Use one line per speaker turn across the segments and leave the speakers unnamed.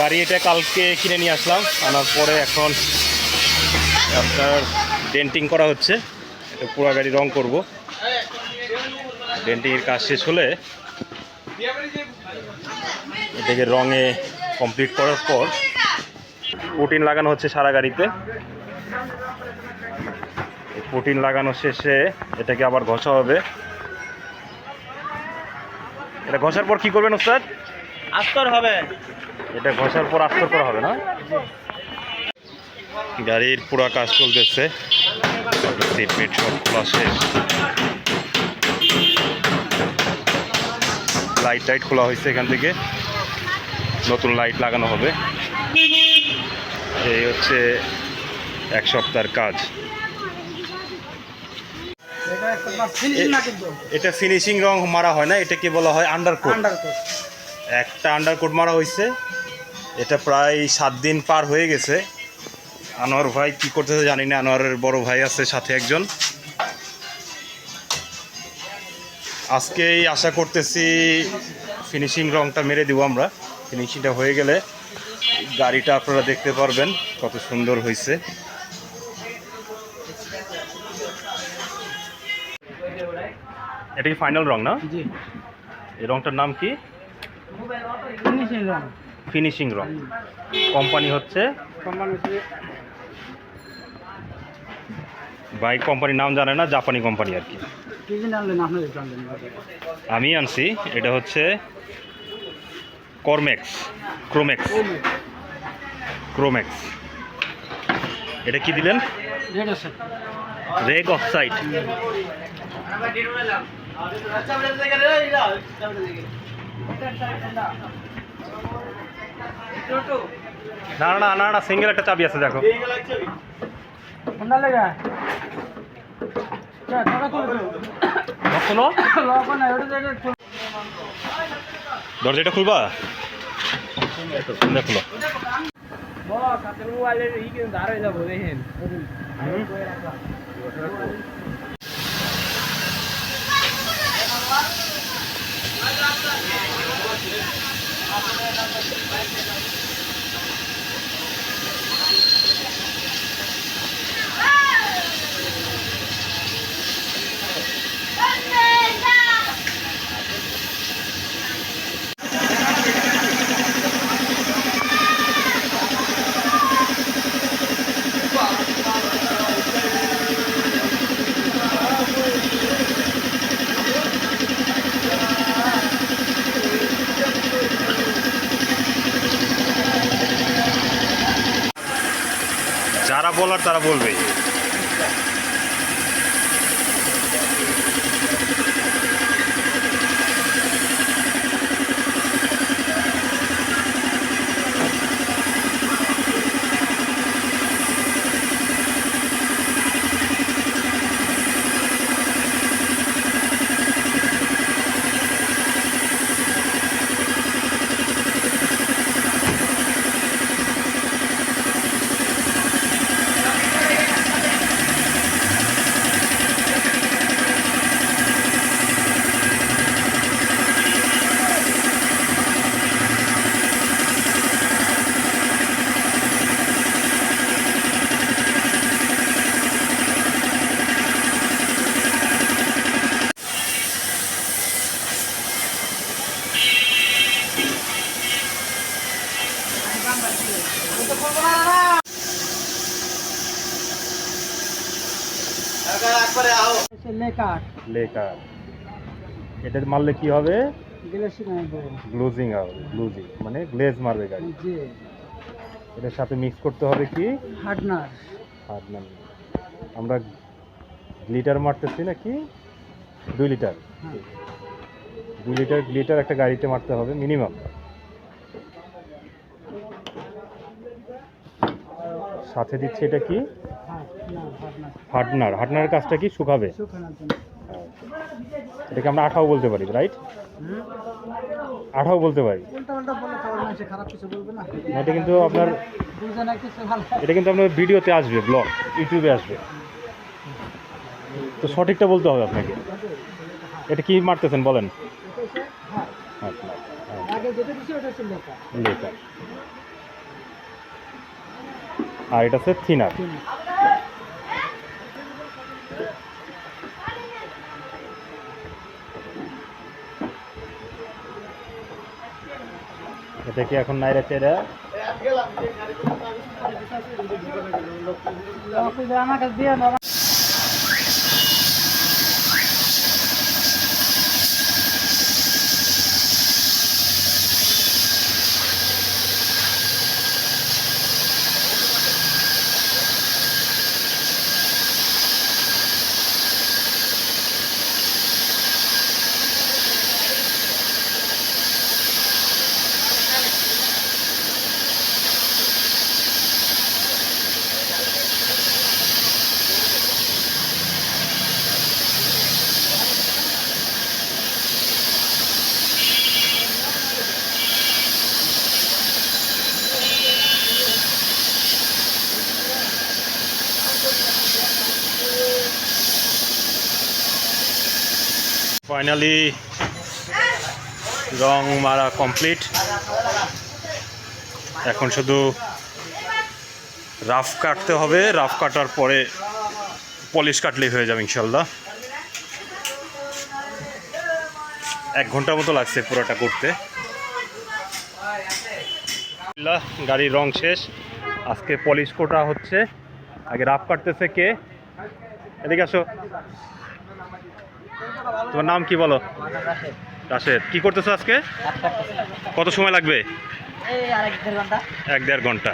গাড়ি এটা কালকে কিনে নিয়ে আসলাম। আনার পরে এখন আপনার ডেন্টিং করা হচ্ছে। এটা পুরো গাড়ি রং করব। ডেন্টিংয়ের কাজ শেষ হলে এটাকে রঙে কমপ্লিট করার পর প্রোটিন লাগানো হচ্ছে সারা গাড়িতে। প্রোটিন লাগানো শেষে এটাকে আবার ঘষা হবে। এটা ঘষার পর কি করবেন ওস্তাদ?
আস্তর হবে।
এটা ঘষার পর আস্তর করা হবে না? গাড়ির পুরো কাজ চলতেছে। সিট মিট সব খোলা শেষ। লাইট টাইট খোলা হয়েছে এখান থেকে। নতুন লাইট লাগানো হবে। এই হচ্ছে এক সপ্তাহের কাজ।
এটা ফিনিশিং
এটা ফিনিশিং রং মারা হয় না এটাকে বলা হয় আন্ডারকোট
আন্ডারকোট
একটা আন্ডারকোট মারা হয়েছে এটা প্রায় সাত দিন পার হয়ে গেছে। আনোয়ার ভাই কি করতেছে জানি না আনোয়ারের বড় ভাই আছে সাথে একজন। আজকেই আশা করতেছি ফিনিশিং রংটা মেরে দিব আমরা। ফিনিশিংটা হয়ে গেলে গাড়িটা আপনারা দেখতে পারবেন কত সুন্দর হয়েছে এটা কি ফাইনাল রং না?
জি।
এই রংটার নাম কি?
ফিনিশিং রং
ফিনিশিং রং কোম্পানি হচ্ছে?
কোম্পানি হচ্ছে
বাইক কোম্পানির নাম জানে না জাপানি কোম্পানি আর কি। আমি আনছি এটা হচ্ছে কর্মেক্স ক্রোমেক্স ক্রোমেক্স এটা কি দিলেন? রেগ অক্সাইড না না না না সিঙ্গেল একটা চাবি আছে দেখো। দরজাটা খুলবা? খুলো
বস যাব দেখেন
যারা বলার তারা বলবে
লেখা
লেখা এটা মারলে কি হবে?
গ্লেসি
গ্লুজিং হবে গ্লুজিং। মানে গ্লেজ মারবে গাড়ি।
জি।
এটার সাথে মিক্স করতে হবে কি?
হার্ডনার।
না আমরা লিটার মারতেছি নাকি? দুই লিটার।
হ্যাঁ।
দুই লিটার লিটার একটা গাড়িতে মারতে হবে মিনিমাম। সাথে দিচ্ছে এটা কি?
হার্ডনার
হার্ডনার কাজটা কি? শুকাবে। এটাকে আমরা আঠাও বলতে পারি রাইট আঠাও বলতে পারি। এটা কিন্তু আপনার এটা কিন্তু আপনার ভিডিওতে আসবে ব্লগ ইউটিউবে আসবে। তো সঠিকটা বলতে হবে আপনাকে। এটা কি মারতেছেন বলেন।
হ্যাঁ। হচ্ছে লেখা।
আর এটা হচ্ছে থিনার। এটা কি এখন নাইরা চেরা
আমার কাছে দিয়ে
ফাইনালি রং মারা কমপ্লিট এখন শুধু রাফ কাটতে হবে। রাফ কাটার পরে পলিশ কাটলেই হয়ে যাবে ইনশাল্লাহ এক ঘণ্টার মতো লাগছে পুরোটা করতে। গাড়ির রং শেষ। আজকে পলিশ কোটা হচ্ছে। আগে রাফ কাটতেছে কে? এদিকে আসো। তোমার নাম কি বলো? রাশেদ। কি করতেছো আজকে? কত সময় লাগবে? এক দেড় ঘণ্টা।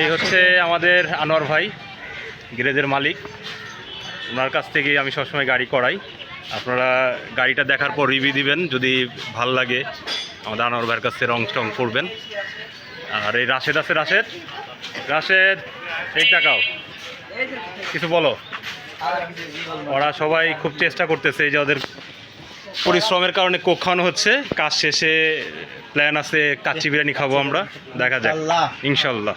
এই হচ্ছে আমাদের আনোয়ার ভাই গ্যারেজের মালিক। ওনার কাছ থেকে আমি সবসময় গাড়ি করাই। আপনারা গাড়িটা দেখার পর রিভিউ দিবেন, যদি ভালো লাগে। আমাদের আনোয়ার ভাইয়ের কাছ রং টং করবেন আর এই রাশেদ আছে, রাশেদ? রাশেদ, এই টাকাও। কিছু বলো। ওরা সবাই খুব চেষ্টা করতেছে এই যে ওদের পরিশ্রমের কারণে কোক খাওয়ানো হচ্ছে। কাজ শেষে প্ল্যান আছে কাচ্চি বিরিয়ানি খাব আমরা। দেখা যাক। ইনশাল্লাহ।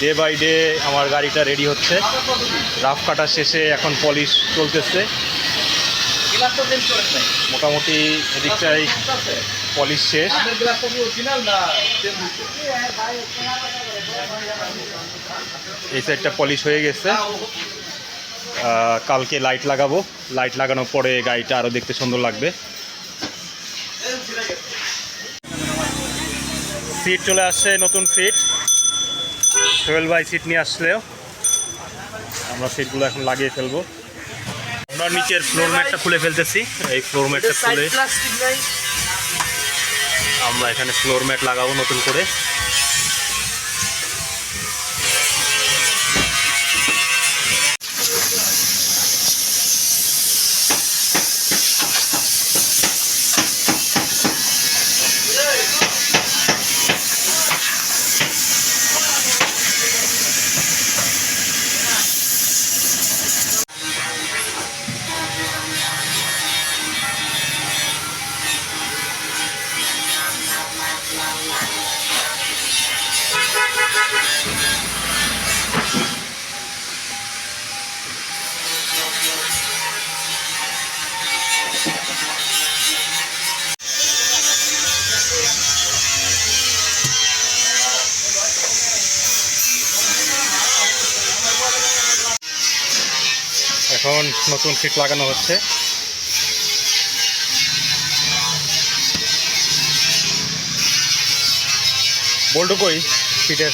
ডে বাই ডে আমার গাড়িটা রেডি হচ্ছে। রাফ কাটা শেষে এখন পলিশ চলতেছে। মোটামুটি এদিকটাই পলিশ শেষ। এই সাইডটা পলিশ হয়ে গেছে। কালকে লাইট লাগাবো। লাইট লাগানোর পরে গাড়িটা আরও দেখতে সুন্দর লাগবে। সিট চলে আসছে নতুন সিট টুয়েলভ বাই সিট নিয়ে আসলেও। আমরা সিটগুলো এখন লাগিয়ে ফেলব। আমরা নিচের ফ্লোর ম্যাটটা খুলে ফেলতেছি। এই ফ্লোর ম্যাটটা খুলে আমরা এখানে ফ্লোর ম্যাট লাগাবো নতুন করে। এখন নতুন সিট লাগানো হচ্ছে। বলটুকুই কই সিটের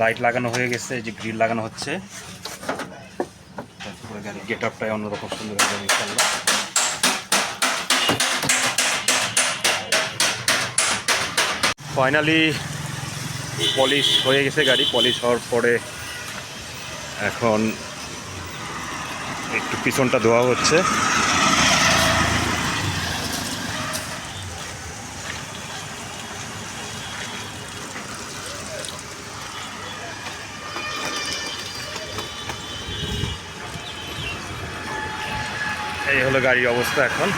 লাইট লাগানো হয়ে গেছে যে গ্রিল লাগানো হচ্ছে। তারপরে গাড়ির গেট আপটাই অন্যরকম সুন্দর হয়ে যাবে ফাইনালি পলিশ হয়ে গেছে গাড়ি। পলিশ হওয়ার পরে এখন একটু পিছনটা ধোয়া হচ্ছে এই গাড়ির অবস্থা এখন।